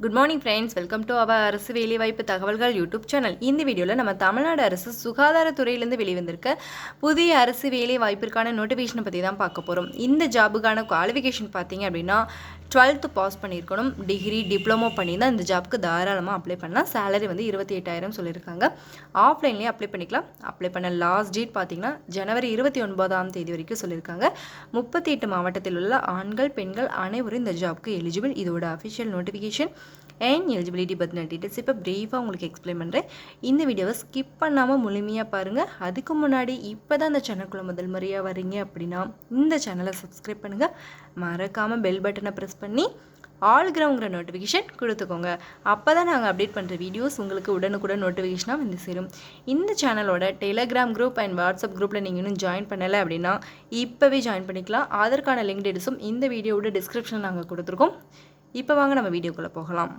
Good morning friends welcome to அவர் அரசு வேலைவாய்ப்பு தகவல்கள் யூடியூப் சேனல் இந்த வீடியோவில் நம்ம தமிழ்நாடு அரசு சுகாதாரத்துறையிலேருந்து வெளிவந்திருக்க புதிய அரசு வேலை வாய்ப்பிற்கான நோட்டிஃபிகேஷனை பற்றி தான் பார்க்க போகிறோம் இந்த ஜாபுக்கான குவாலிஃபிகேஷன் பார்த்தீங்க அப்படின்னா டுவெல்த்து பாஸ் பண்ணியிருக்கணும் டிகிரி டிப்ளமோ பண்ணி தான் இந்த ஜாப்க்கு தாராளமாக அப்ளை பண்ணலாம். சேலரி வந்து இருபத்தி எட்டாயிரம் சொல்லியிருக்காங்க. ஆஃப்லைன்லேயே அப்ளை பண்ணிக்கலாம். அப்ளை பண்ண லாஸ்ட் டேட் பார்த்தீங்கன்னா ஜனவரி இருபத்தி ஒன்பதாம் தேதி வரைக்கும் சொல்லியிருக்காங்க. முப்பத்தி எட்டு மாவட்டத்தில் உள்ள ஆண்கள் பெண்கள் அனைவரும் இந்த ஜாப்க்கு எலிஜிபிள் இதோட அஃபிஷியல் நோட்டிஃபிகேஷன் அண்ட் எலிஜிபிலிட்டி பற்றின டீட்டெயில்ஸ் இப்போ ப்ரீஃபாக உங்களுக்கு எக்ஸ்பிளைன் பண்ணுறேன் இந்த வீடியோவை ஸ்கிப் பண்ணாமல் முழுமையாக பாருங்கள் அதுக்கு முன்னாடி இப்போ தான் இந்த சேனலுக்குள்ளே முதல் முறையாக வரீங்க அப்படின்னா இந்த சேனலை சப்ஸ்கிரைப் பண்ணுங்கள் மறக்காமல் பெல் பட்டனை ப்ரெஸ் பண்ணி ஆளுங்கிறவங்கிற நோட்டிஃபிகேஷன் கொடுத்துக்கோங்க. அப்போ தான் நாங்கள் அப்டேட் பண்ணுற வீடியோஸ் உங்களுக்கு உடனுக்குடன் நோட்டிஃபிகேஷனாக வந்து சேரும். இந்த சேனலோட டெலகிராம் குரூப் அண்ட் வாட்ஸ்அப் குரூப்பில் நீங்கள் இன்னும் ஜாயின் பண்ணலை அப்படின்னா இப்போவே ஜாயின் பண்ணிக்கலாம். அதற்கான லிங்க் டீட்டெயில்ஸும் இந்த வீடியோவோட டிஸ்கிரிப்ஷனில் நாங்கள் கொடுத்துருக்கோம். இப்போ வாங்க நம்ம வீடியோக்குள்ளே போகலாம்.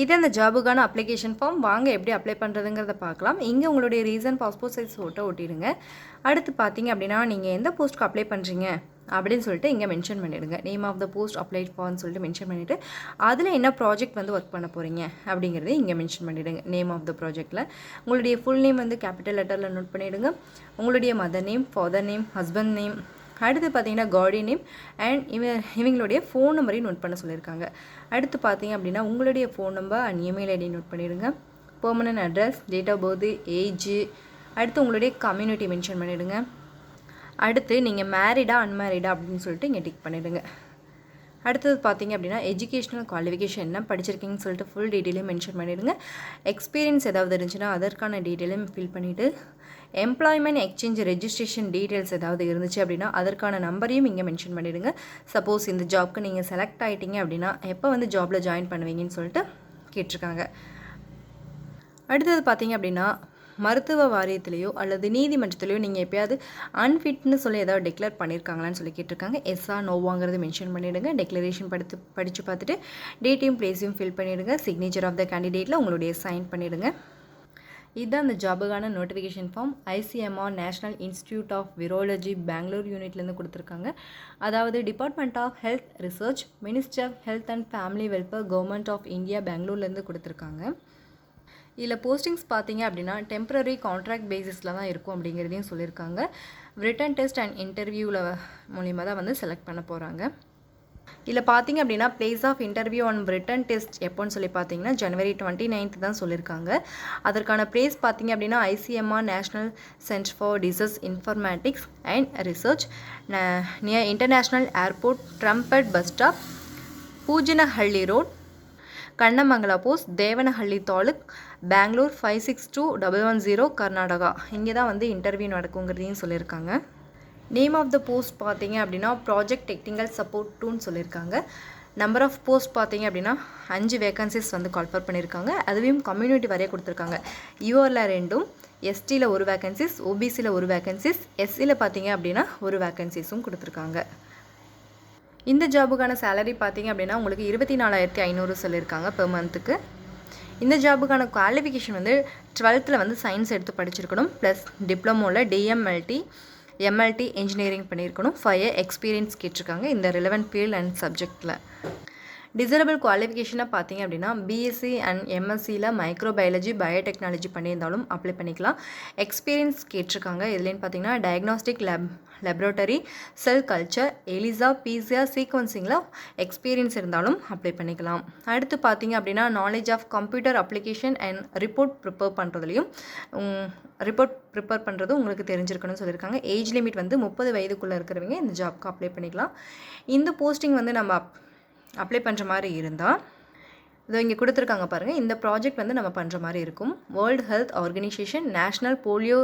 இது அந்த ஜாபுக்கான அப்ளிகேஷன் ஃபார்ம் வாங்க எப்படி அப்ளை பண்ணுறதுங்கிறத பார்க்கலாம். இங்கே உங்களுடைய ரீசன் பாஸ்போர்ட் சைஸ் ஃபோட்டோ ஒட்டிடுங்க. அடுத்து பார்த்தீங்க அப்படின்னா நீங்கள் எந்த போஸ்ட்டுக்கு அப்ளை பண்ணுறீங்க அப்படின்னு சொல்லிட்டு இங்கே மென்ஷன் பண்ணிவிடுங்க name of the post apply ஃபார்ம்னு சொல்லிட்டு மென்ஷன் பண்ணிவிட்டு அதில் என்ன ப்ராஜெக்ட் வந்து ஒர்க் பண்ண போகிறீங்க அப்படிங்கிறத இங்கே மென்ஷன் பண்ணிவிடுங்க நேம் ஆஃப் த ப்ராஜெக்ட்டில் உங்களுடைய ஃபுல் நேம் வந்து கேபிட்டல் லெட்டரில் நோட் பண்ணிவிடுங்க உங்களுடைய mother name father name husband name அடுத்து பார்த்தீங்கன்னா காடி நேம் அண்ட் இவ இவங்களுடைய ஃபோன் நம்பரையும் நோட் பண்ண சொல்லியிருக்காங்க. அடுத்து பார்த்தீங்க அப்படின்னா உங்களுடைய phone number and email ID note பண்ணிடுங்க. Permanent address date of birth age அடுத்து உங்களுடைய கம்யூனிட்டி மென்ஷன் பண்ணிவிடுங்க அடுத்து நீங்கள் மேரிடா அன்மேரிடா அப்படின்னு சொல்லிட்டு இங்கே டிக் பண்ணிவிடுங்க அடுத்தது பார்த்தீங்க அப்படின்னா எஜுகேஷனல் குவாலிஃபிகேஷன் என்ன படிச்சிருக்கீங்கன்னு சொல்லிட்டு ஃபுல் டீட்டெயிலையும் மென்ஷன் பண்ணிவிடுங்க எக்ஸ்பீரியன்ஸ் ஏதாவது இருந்துச்சுன்னா அதற்கான டீட்டெயிலையும் ஃபில் பண்ணிவிட்டு எம்ப்ளாய்மெண்ட் எக்ஸ்சேஞ்ச் ரெஜிஸ்ட்ரேஷன் டீட்டெயில்ஸ் ஏதாவது இருந்துச்சு அப்படின்னா அதற்கான நம்பரையும் இங்கே மென்ஷன் பண்ணிவிடுங்க சப்போஸ் இந்த ஜாப்க்கு நீங்கள் செலக்ட் ஆகிட்டீங்க அப்படின்னா எப்போ வந்து ஜாபில் ஜாயின் பண்ணுவீங்கன்னு சொல்லிட்டு கேட்டிருக்காங்க. அடுத்தது பார்த்தீங்க அப்படின்னா மருத்துவ வாரியத்திலேயோ அல்லது நீதிமன்றத்திலேயோ நீங்கள் எப்பயாவது அன்ஃபிட்னு சொல்லி ஏதாவது டிக்ளேர் பண்ணியிருக்காங்களான்னு சொல்லி கேட்டிருக்காங்க. எஸ்ஆ நோவாங்கிறது மென்ஷன் பண்ணிவிடுங்க டெக்ளரேஷன் படுத்து படித்து பார்த்துட்டு டேட்டையும் பிளேஸையும் ஃபில் பண்ணிவிடுங்க சிக்னேச்சர் ஆஃப் த கேண்டிடேட்டில் உங்களுடைய சைன் பண்ணிவிடுங்க இதுதான் அந்த ஜாபுக்கான notification form ICMR National Institute of Virology Bangalore யூனிட்லேருந்து கொடுத்துருக்காங்க. அதாவது Department of Health Research Minister of Health and Family Welfare Government of India பெங்களூர்லேருந்து கொடுத்துருக்காங்க. இதில் போஸ்டிங்ஸ் பார்த்தீங்க அப்படின்னா டெம்பரரி கான்ட்ராக்ட் பேசிஸில் தான் இருக்கும் அப்படிங்கிறதையும் சொல்லியிருக்காங்க. ரிட்டன் டெஸ்ட் அண்ட் இன்டர்வியூவில் மூலிமா தான் வந்து செலக்ட் பண்ண போகிறாங்க இதில் பார்த்தீங்க அப்படின்னா place of interview and written test எப்போன்னு சொல்லி பார்த்தீங்கன்னா ஜனவரி டுவெண்ட்டி நைன்த் தான் சொல்லியிருக்காங்க அதற்கான பிளேஸ் பார்த்தீங்க அப்படின்னா ICMR National Centre for Disease Informatics and Research near International Airport Trumpet bus stop Poojanahalli road Kannamangala post Devanahalli taluk Bangalore five six two double one zero Karnataka இங்கே தான் வந்து interview நடக்குங்கிறதையும் சொல்லியிருக்காங்க name of the post பார்த்தீங்க அப்படின்னா project technical support டூன்னு சொல்லியிருக்காங்க. Number of post பார்த்தீங்க அப்படின்னா அஞ்சு வேகன்சிஸ் வந்து கால்ஃபர் பண்ணியிருக்காங்க. அதுவும் கம்யூனிட்டி வரைய கொடுத்துருக்காங்க. யூஆரில் ரெண்டும் எஸ்டியில் ஒரு வேகன்சிஸ் ஓபிசியில் ஒரு வேகன்சிஸ் எஸ்சியில் பார்த்தீங்க அப்படின்னா ஒரு வேகன்சிஸும் கொடுத்துருக்காங்க. இந்த ஜாபுக்கான சேலரி பார்த்தீங்க அப்படின்னா உங்களுக்கு இருபத்தி நாலாயிரத்தி ஐநூறு சொல்லியிருக்காங்க பெர் மந்த்துக்கு இந்த ஜாபுக்கான குவாலிஃபிகேஷன் வந்து டுவெல்த்தில் வந்து சயின்ஸ் எடுத்து படிச்சிருக்கணும் ப்ளஸ் டிப்ளமோவில் டிஎம்எல்டி எம்எல்டி இன்ஜினியரிங் பண்ணியிருக்கணும். ஃபைவ் இயர் எக்ஸ்பீரியன்ஸ் கேட்டிருக்காங்க. இந்த ரிலவெண்ட் ஃபீல்ட் அண்ட் சப்ஜெக்டில் டிசரபிள் குவாலிஃபிகேஷனாக பார்த்தீங்க அப்படின்னா பிஎஸ்சி அண்ட் எம்எஸ்சியில் மைக்ரோபயாலஜி பயோடெக்னாலஜி பண்ணியிருந்தாலும் அப்ளை பண்ணிக்கலாம். எக்ஸ்பீரியன்ஸ் கேட்டிருக்காங்க. இதுலேன்னு பார்த்தீங்கன்னா diagnostic lab laboratory cell culture ELISA PCR சீக்வன்சிங்கில் experience இருந்தாலும் அப்ளை பண்ணிக்கலாம். அடுத்து பார்த்தீங்க அப்படின்னா knowledge of computer application and report prepare பண்ணுறதுலையும் report prepare பண்ணுறது உங்களுக்கு தெரிஞ்சிருக்கணும்னு சொல்லியிருக்காங்க. ஏஜ் லிமிட் வந்து முப்பது வயதுக்குள்ளே இருக்கிறவங்க இந்த ஜாப்க்கு அப்ளை பண்ணிக்கலாம். இந்த போஸ்டிங் வந்து நம்ம அப்ளை பண்ணுற மாதிரி இருந்தால் இதோ இங்கே கொடுத்துருக்காங்க பாருங்கள் இந்த ப்ராஜெக்ட் வந்து நம்ம பண்ணுற மாதிரி இருக்கும். World Health Organization National Polio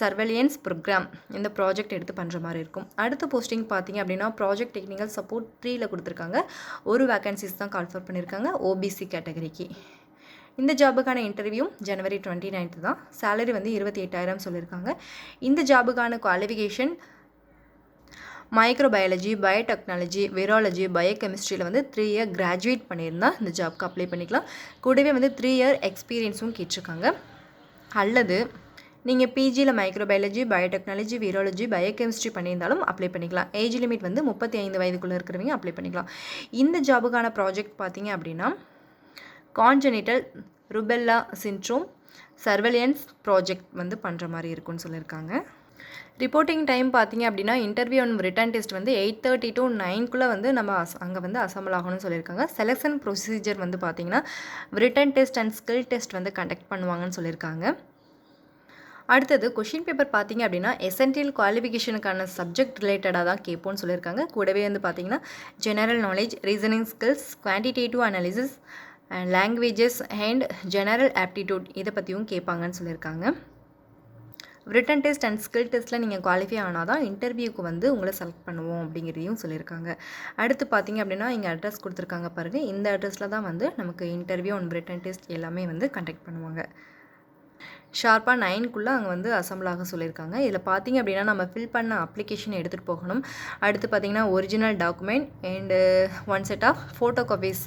Surveillance Programme இந்த ப்ராஜெக்ட் எடுத்து பண்ணுற மாதிரி இருக்கும். அடுத்த போஸ்டிங் பார்த்தீங்க அப்படின்னா ப்ராஜெக்ட் டெக்னிக்கல் சப்போர்ட் த்ரீயில் கொடுத்துருக்காங்க. ஒரு வேகன்சிஸ் தான் கால்ஃபர் பண்ணியிருக்காங்க ஓபிசி கேட்டகரிக்கு இந்த ஜாபுக்கான இன்டர்வியூ ஜனவரி டுவெண்ட்டி நைன்த்து தான். சேலரி வந்து இருபத்தி எட்டாயிரம் சொல்லியிருக்காங்க இந்த ஜாபுக்கான குவாலிஃபிகேஷன் மைக்ரோபயாலஜி பயோடெக்னாலஜி விராலஜி பயோகெமிஸ்ட்ரியில் வந்து த்ரீ இயர் கிராஜுவேட் பண்ணியிருந்தா இந்த ஜாப்க்கு அப்ளை பண்ணிக்கலாம். கூடவே வந்து த்ரீ இயர் எக்ஸ்பீரியன்ஸும் கேட்டிருக்காங்க. அல்லது நீங்கள் பிஜியில் மைக்ரோபயாலஜி பயோடெக்னாலஜி வீரோலஜி பயோகெமிஸ்ட்ரி பண்ணியிருந்தாலும் அப்ளை பண்ணிக்கலாம். ஏஜ் லிமிட் வந்து முப்பத்தி ஐந்து வயதுக்குள்ளே இருக்கிறவங்க அப்ளை பண்ணிக்கலாம். இந்த ஜாபுக்கான ப்ராஜெக்ட் பார்த்தீங்க அப்படின்னா congenital rubella syndrome surveillance project வந்து பண்ணுற மாதிரி இருக்குன்னு சொல்லியிருக்காங்க. ரிப்போர்ட்டிங் டைம் பார்த்தீங்க அப்படின்னா இன்டர்வியூ அண்ட் ரிட்டன் டெஸ்ட் வந்து எயிட் தேர்ட்டி டு நைன்குள்ளே வந்து நம்ம அங்கே வந்து அசம்பிள் ஆகணும்னு சொல்லியிருக்காங்க. செலெக்ஷன் ப்ரொசீஜர் வந்து பார்த்தீங்கன்னா written test and skill test வந்து கண்டக்ட் பண்ணுவாங்கன்னு சொல்லியிருக்காங்க. அடுத்தது கொஷின் பேப்பர் பார்த்தீங்க அப்படின்னா எசென்டியல் குவாலிஃபிகேஷனுக்கான சப்ஜெக்ட் ரிலேட்டடாக தான் கேட்போம்னு சொல்லியிருக்காங்க. கூடவே வந்து பார்த்தீங்கன்னா general knowledge reasoning skills quantitative analysis and languages and general aptitude இதை பற்றியும் கேட்பாங்கன்னு சொல்லியிருக்காங்க. ரிட்டன் டெஸ்ட் அண்ட் ஸ்கில் டெஸ்ட்டில் நீங்கள் குவாலிஃபை ஆனால் தான் இன்டர்வியூக்கு வந்து உங்களை செலக்ட் பண்ணுவோம் அப்படிங்கிறதையும் சொல்லியிருக்காங்க. அடுத்து பார்த்தீங்க அப்படின்னா இங்கே அட்ரஸ் கொடுத்துருக்காங்க பாருங்கள் இந்த அட்ரஸில் தான் வந்து நமக்கு இன்டர்வியூ அண்ட் ரிட்டன் டெஸ்ட் எல்லாமே வந்து கண்டக்ட் பண்ணுவாங்க. ஷார்ப்பாக நைன்குள்ளே அங்கே வந்து அசம்பிள் ஆக சொல்லியிருக்காங்க. இதில் பார்த்தீங்க அப்படின்னா நம்ம ஃபில் பண்ண அப்ளிகேஷன் எடுத்துகிட்டு போகணும். அடுத்து பார்த்தீங்கன்னா original document and one set of photo copies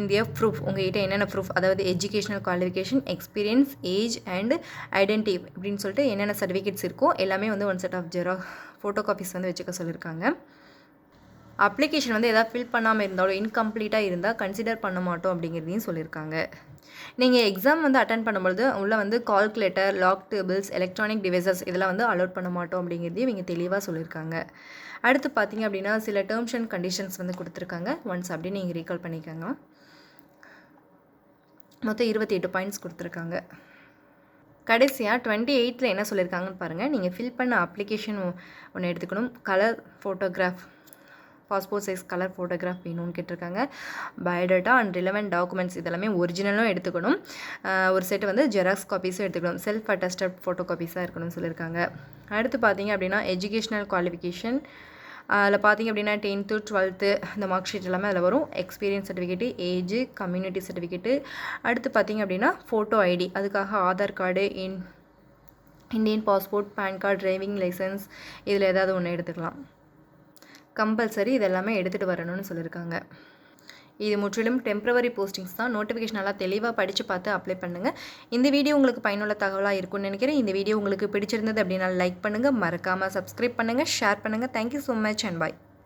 India proof உங்கள்கிட்ட என்னென்ன ப்ரூஃப் அதாவது educational qualification experience age and identity அப்படின்னு சொல்லிட்டு என்னென்ன சர்டிஃபிகேட்ஸ் இருக்கோ எல்லாமே வந்து ஒன் செட் ஆஃப் ஜெரா ஃபோட்டோ காப்பீஸ் வந்து வச்சுக்க சொல்லியிருக்காங்க அப்ளிகேஷன் வந்து எதாவது ஃபில் பண்ணாமல் இருந்தாலும் இன்கம்ப்ளீட்டாக இருந்தால் கன்சிடர் பண்ண மாட்டோம் அப்படிங்கிறதையும் சொல்லியிருக்காங்க நீங்கள் எக்ஸாம் வந்து அட்டன் பண்ணும்பொழுது உள்ளே வந்து calculator log tables electronic devices இதெல்லாம் வந்து அலோட் பண்ண மாட்டோம் அப்படிங்கிறதையும் இவங்க தெளிவாக சொல்லியிருக்காங்க அடுத்து பார்த்தீங்க அப்படின்னா சில டேர்ம்ஸ் அண்ட் கண்டிஷன்ஸ் வந்து கொடுத்துருக்காங்க. ஒன்ஸ் அப்படி நீங்கள் ரீகால் பண்ணிக்கோங்க. மொத்தம் இருபத்தி எட்டு பாயிண்ட்ஸ் கொடுத்துருக்காங்க. கடைசியாக டுவெண்ட்டி எயிட்டில் என்ன சொல்லியிருக்காங்கன்னு பாருங்கள் நீங்கள் ஃபில் பண்ண அப்ளிகேஷன் ஒன்று எடுத்துக்கணும். Colour photograph passport size colour photograph வேணும்னு கேட்டிருக்காங்க. பயோடேட்டா அண்ட் ரிலவெண்ட் டாக்குமெண்ட்ஸ் இதெல்லாமே ஒரிஜினலும் எடுத்துக்கணும். ஒரு செட்டு வந்து ஜெராக்ஸ் காப்பீஸும் எடுத்துக்கணும். செல்ஃப் அட்டஸ்டட் ஃபோட்டோ காப்பீஸாக இருக்கணும்னு சொல்லியிருக்காங்க அடுத்து பார்த்தீங்க அப்படின்னா எஜுகேஷ்னல் குவாலிஃபிகேஷன் அதில் பார்த்தீங்க அப்படின்னா டென்த்து டுவெல்த்து இந்த மார்க் ஷீட் எல்லாமே அதில் வரும். Experience certificate age community certificate அடுத்து பார்த்தீங்க அப்படின்னா ஃபோட்டோ ஐடி அதுக்காக Aadhaar card in Indian passport PAN card driving licence இதில் ஏதாவது ஒன்று எடுத்துக்கலாம். கம்பல்சரி இதெல்லாமே எடுத்துகிட்டு வரணும்னு சொல்லியிருக்காங்க. இது முற்றிலும் டெம்ப்ரவரி போஸ்டிங்ஸ் தான். நோட்டிஃபிகேஷன் நல்லா தெளிவாக படித்து பார்த்து அப்ளை பண்ணுங்கள் இந்த வீடியோ உங்களுக்கு பயனுள்ள தகவலாக இருக்கும்னு நினைக்கிறேன். இந்த வீடியோ உங்களுக்கு பிடிச்சிருந்தது அப்படின்னா லைக் பண்ணுங்கள் மறக்காமல் சப்ஸ்கிரைப் பண்ணுங்கள் ஷேர் பண்ணுங்கள் thank you so much and bye